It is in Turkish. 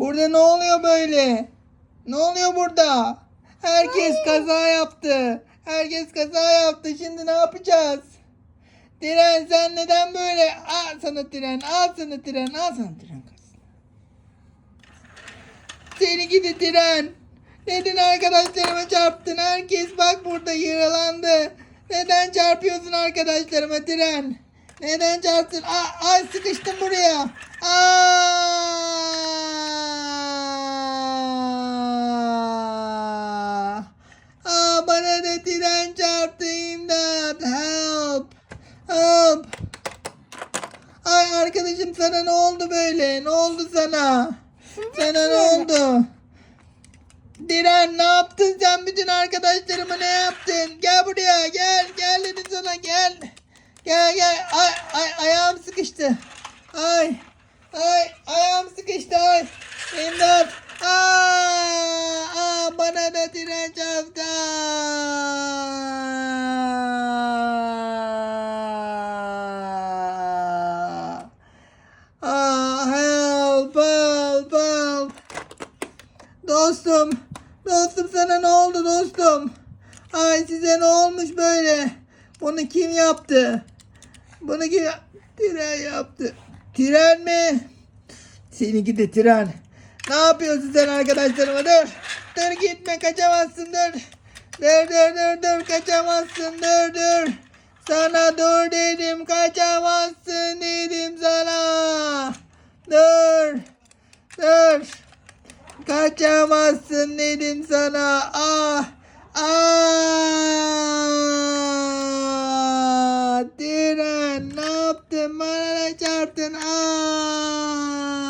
Burada ne oluyor böyle? Ne oluyor burada? Herkes kaza yaptı. Herkes kaza yaptı. Şimdi ne yapacağız? Tren sen neden böyle? Al sana tren, al sana tren, al sana tren kız. Seni gidi tren. Neden arkadaşlarıma çarptın? Herkes bak burada yaralandı. Neden çarpıyorsun arkadaşlarıma tren? Neden çarptın? Aa, ay sıkıştım buraya. Help. Ay arkadaşım sana ne oldu böyle? Ne oldu sana? Sana ne oldu? Diren ne yaptın sen bütün arkadaşlarıma ne yaptın? Gel buraya gel gel dedim sana gel. Gel gel ay ay ayağım sıkıştı. Ay ay ayağım sıkıştı ay. İmdat. Aa, aa bana da tren çarptı. Dostum, dostum sana ne oldu dostum? Ay size ne olmuş böyle? Bunu kim yaptı? Bunu kim Tren yaptı. Tren mi? Seninki de tren. Ne yapıyorsun sen arkadaşlarıma? Dur. Dur gitme kaçamazsın dur. Dur dur dur dur kaçamazsın dur dur. Sana dur dedim kaçamazsın dedim sana. Dur. Dur. Kaçamazsın dedim sana. Ah. Ah. Diren ne yaptın? Bana ne çarptın? Ah.